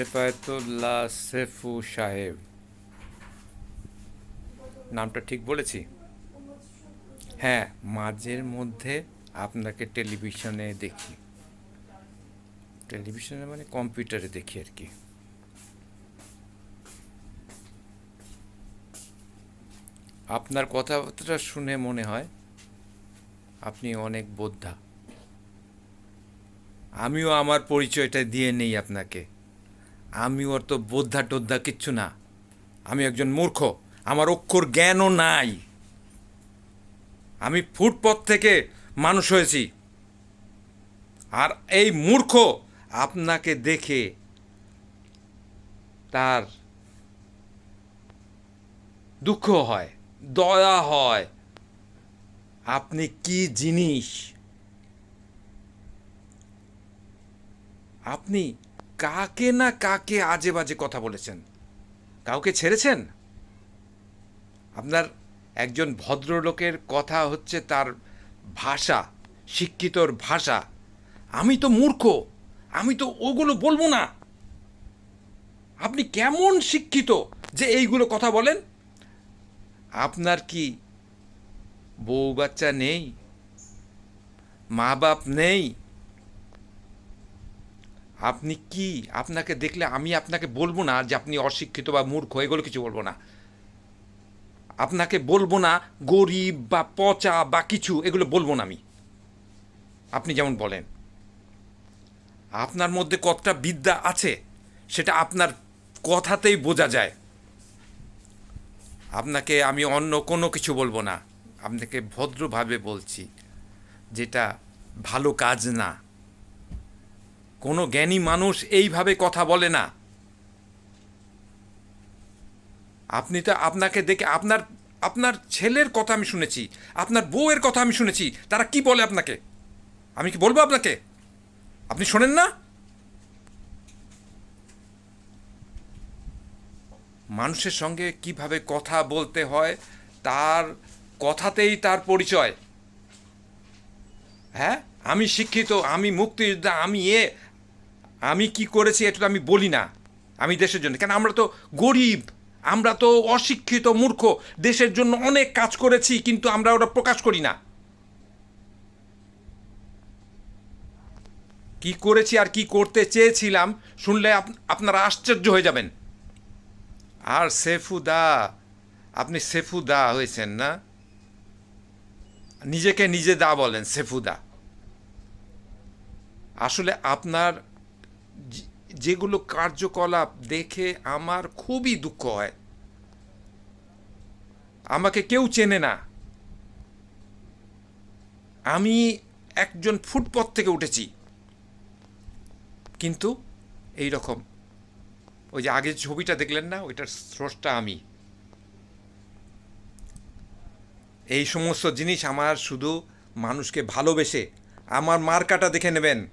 সেফায়তুল্লাহ সেফু সাহেব। নামটা ঠিক বলেছি? হ্যাঁ মাঝের মধ্যে আপনাকে টেলিভিশনে দেখি। টেলিভিশনে মানে কম্পিউটারে দেখি আর কি। আপনার কথাবার্তা শুনে মনে হয় আপনি অনেক বোদ্ধা। আমিও আমার পরিচয়টা দিয়ে নেই আপনাকে। আমি ওর তো বোদ্ধা টোদ্ধা কিচ্ছু না। আমি একজন মূর্খ। আমার অক্ষর জ্ঞানও নাই। আমি ফুটপথ থেকে মানুষ হয়েছি। আর এই মূর্খ আপনাকে দেখে তার দুঃখ হয়, দয়া হয়। আপনি কি জিনিস? আপনি কাকে না কাকে আজে বাজে কথা বলেছেন? কাউকে ছেড়েছেন? আপনার একজন ভদ্রলোকের কথা হচ্ছে তার ভাষা, শিক্ষিতর ভাষা। আমি তো মূর্খ, আমি তো ওগুলো বলব না। আপনি কেমন শিক্ষিত যে এইগুলো কথা বলেন? আপনার কি বউ বাচ্চা নেই? মা বাপ নেই? আপনি কি আপনাকে দেখলে আমি আপনাকে বলব না যে আপনি অশিক্ষিত বা মূর্খ, এগুলো কিছু বলব না। আপনাকে বলব না গরিব বা পচা বা কিছু, এগুলো বলব না আমি। আপনি যেমন বলেন। আপনার মধ্যে কতটা বিদ্যা আছে, সেটা আপনার কথাতেই বোঝা যায়। আপনাকে আমি অন্য কোনো কিছু বলব না। আপনাকে ভদ্রভাবে বলছি, যেটা ভালো কাজ না। কোনো জ্ঞানী মানুষ এইভাবে কথা বলে না। আপনি তো আপনাকে দেখে আপনার আপনার ছেলের কথা আমি শুনেছি, আপনার বউয়ের কথা আমি শুনেছি, তারা কি বলে আপনাকে? আমি কি বলব আপনাকে? আপনি শোনেন না? মানুষের সঙ্গে কীভাবে কথা বলতে হয়, তার কথাতেই তার পরিচয়। হ্যাঁ? আমি শিক্ষিত, আমি মুক্তিযোদ্ধা, আমি এ আমি কি করেছি এটা আমি বলি না, আমি দেশের জন্য। কেন আমরা তো গরিব, আমরা তো অশিক্ষিত মূর্খ, দেশের জন্য অনেক কাজ করেছি, কিন্তু আমরা ওটা প্রকাশ করি না। কি করেছি আর কি করতে চেয়েছিলাম, শুনলে আপনারা আশ্চর্য হয়ে যাবেন। আর সেফুদা, আপনি সেফুদা হয়েছেন না? নিজেকে নিজে দা বলেন, সেফুদা। আসলে আপনার যেগুলো কার্যকলাপ দেখে আমার খুবই দুঃখ হয়। আমাকে কেউ চেনে না। আমি একজন ফুটপথ থেকে উঠেছি। কিন্তু এই রকম ওই যে আগের ছবিটা দেখলেন না, ওইটার স্রষ্টা আমি। এই সমস্ত জিনিস আমার শুধু মানুষকে ভালোবেসে, আমার মার্কাটা দেখে নেবেন।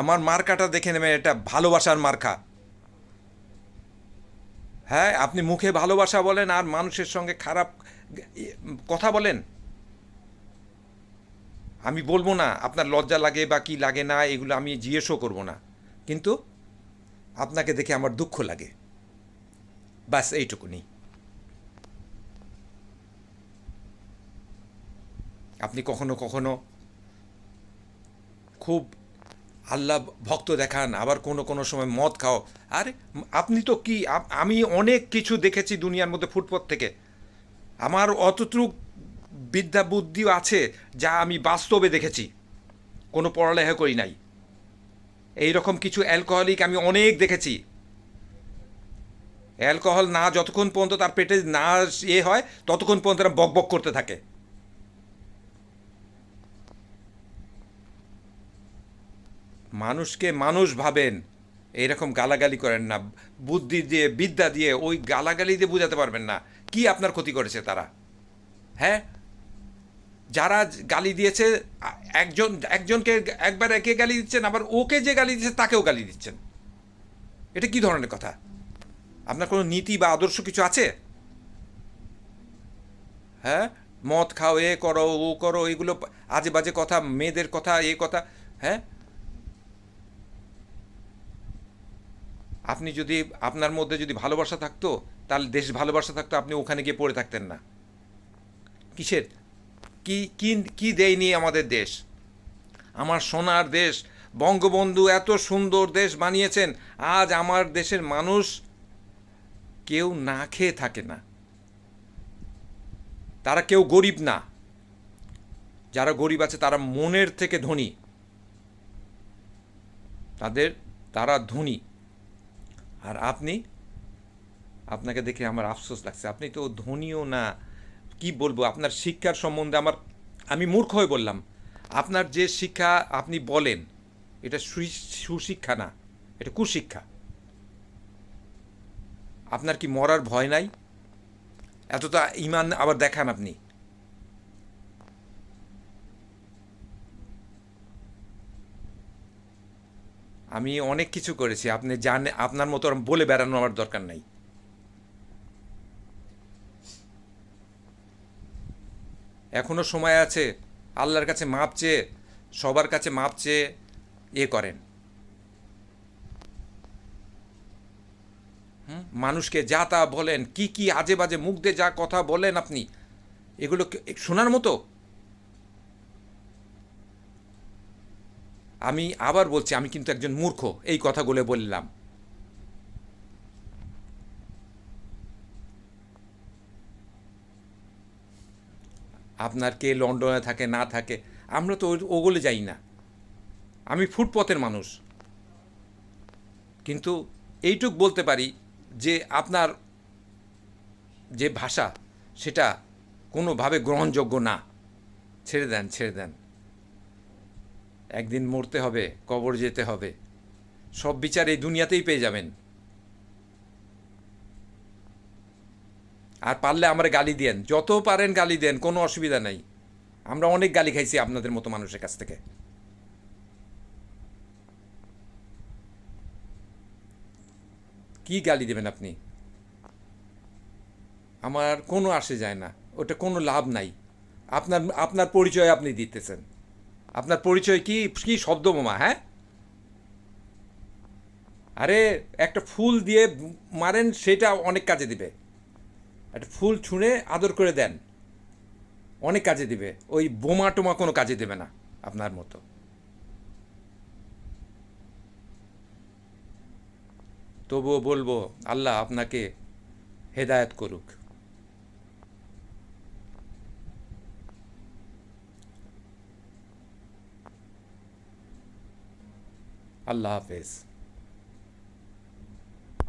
আমার মার্কাটা দেখে নেবেন, এটা ভালোবাসার মার্কা। হ্যাঁ আপনি মুখে ভালোবাসা বলেন আর মানুষের সঙ্গে খারাপ কথা বলেন। আমি বলব না, আপনার লজ্জা লাগে বা কি লাগে না, এগুলো আমি জিজ্ঞেসও করব না। কিন্তু আপনাকে দেখে আমার দুঃখ লাগে। ব্যাস, এইটুকুনি। আপনি কখনো কখনো খুব আল্লাহ ভক্ত দেখান, আবার কোনো কোনো সময় মদ খাও। আরে, আপনি তো কি আমি অনেক কিছু দেখেছি দুনিয়ার মধ্যে ফুটপথ থেকে। আমার অতটুক বিদ্যা বুদ্ধিও আছে যা আমি বাস্তবে দেখেছি। কোনো পড়ালেখা করি নাই। এই রকম কিছু অ্যালকোহলিক আমি অনেক দেখেছি। অ্যালকোহল না যতক্ষণ পর্যন্ত তার পেটে না ইয়ে হয়, ততক্ষণ পর্যন্ত তারা বক বক করতে থাকে। মানুষকে মানুষ ভাবেন। এইরকম গালাগালি করেন না। বুদ্ধি দিয়ে, বিদ্যা দিয়ে ওই গালাগালি দিয়ে বোঝাতে পারবেন না। কি আপনার ক্ষতি করেছে তারা? হ্যাঁ? যারা গালি দিয়েছে, একজন, একজনকে একবার একে গালি দিচ্ছেন, আবার ওকে যে গালি দিচ্ছে তাকেও গালি দিচ্ছেন। এটা কি ধরনের কথা? আপনার কোনো নীতি বা আদর্শ কিছু আছে? হ্যাঁ? মদ খাও, এ করো, ও করো, এগুলো আজে বাজে কথা, মেয়েদের কথা, এ কথা হ্যাঁ? আপনি যদি আপনার মধ্যে যদি ভালোবাসা থাকতো, তাহলে দেশ ভালোবাসা থাকতো, আপনি ওখানে গিয়ে পড়ে থাকতেন না। কিসের? কি কি কি দেয়নি আমাদের দেশ? আমার সোনার দেশ, বঙ্গবন্ধু এত সুন্দর দেশ বানিয়েছেন, আজ আমার দেশের মানুষ কেউ না খেয়ে থাকে না। তারা কেউ গরিব না। যারা গরিব আছে, তারা মনের থেকে ধনী। তাদের, তারা ধনী। আর আপনি? আপনাকে দেখে আমার আফসোস লাগছে। আপনি তো ধনীও না। কি বলব? আপনার শিক্ষার সম্বন্ধে আমার, আমি মূর্খ হয়ে বললাম। আপনার যে শিক্ষা আপনি বলেন, এটা সুশিক্ষা না, এটা কুশিক্ষা। আপনার কি মরার ভয় নাই? এতটা ইমান আবার দেখান আপনি। আমি অনেক কিছু করেছি। আপনি জানে, আপনার মতো বলে বেড়ানো আমার দরকার নাই। এখনও সময় আছে, আল্লাহর কাছে মাপ চেয়ে, সবার কাছে মাপ চেয়ে এ করেন? মানুষকে যা তা বলেন, কি কি আজে বাজে মুখ দিয়ে যা কথা বলেন আপনি, এগুলো শোনার মতো? আমি আবার বলছি, আমি কিন্তু একজন মূর্খ, এই কথাগুলো বললাম। আপনার কে লন্ডনে থাকে, না থাকে, আমরা তো ওগুলো যাই না। আমি ফুটপথের মানুষ। কিন্তু এইটুক বলতে পারি যে আপনার যে ভাষা, সেটা কোনোভাবে গ্রহণযোগ্য না। ছেড়ে দেন ছেড়ে দেন। একদিন মরতে হবে, কবর যেতে হবে। সব বিচার এই দুনিয়াতেই পেয়ে যাবেন। আর পারলে আমরা গালি দেন, যত পারেন গালি দেন, কোনো অসুবিধা নাই। আমরা অনেক গালি খাইছি আপনাদের মতো মানুষের কাছ থেকে। কি গালি দেবেন আপনি? আমার কোনো আসে যায় না, ওটা কোনো লাভ নাই। আপনার আপনার পরিচয় আপনি দিতেছেন। আপনার পরিচয় কি? কি শব্দ বোমা হ্যাঁ? আরে, একটা ফুল দিয়ে মারেন, সেটা অনেক কাজে দিবে। একটা ফুল ছুঁড়ে আদর করে দেন, অনেক কাজে দিবে। ওই বোমা টোমা কোনো কাজে দেবে না, আপনার মতো। তবুও বলব, আল্লাহ আপনাকে হেদায়েত করুক। আল্লাহ হাফেজ।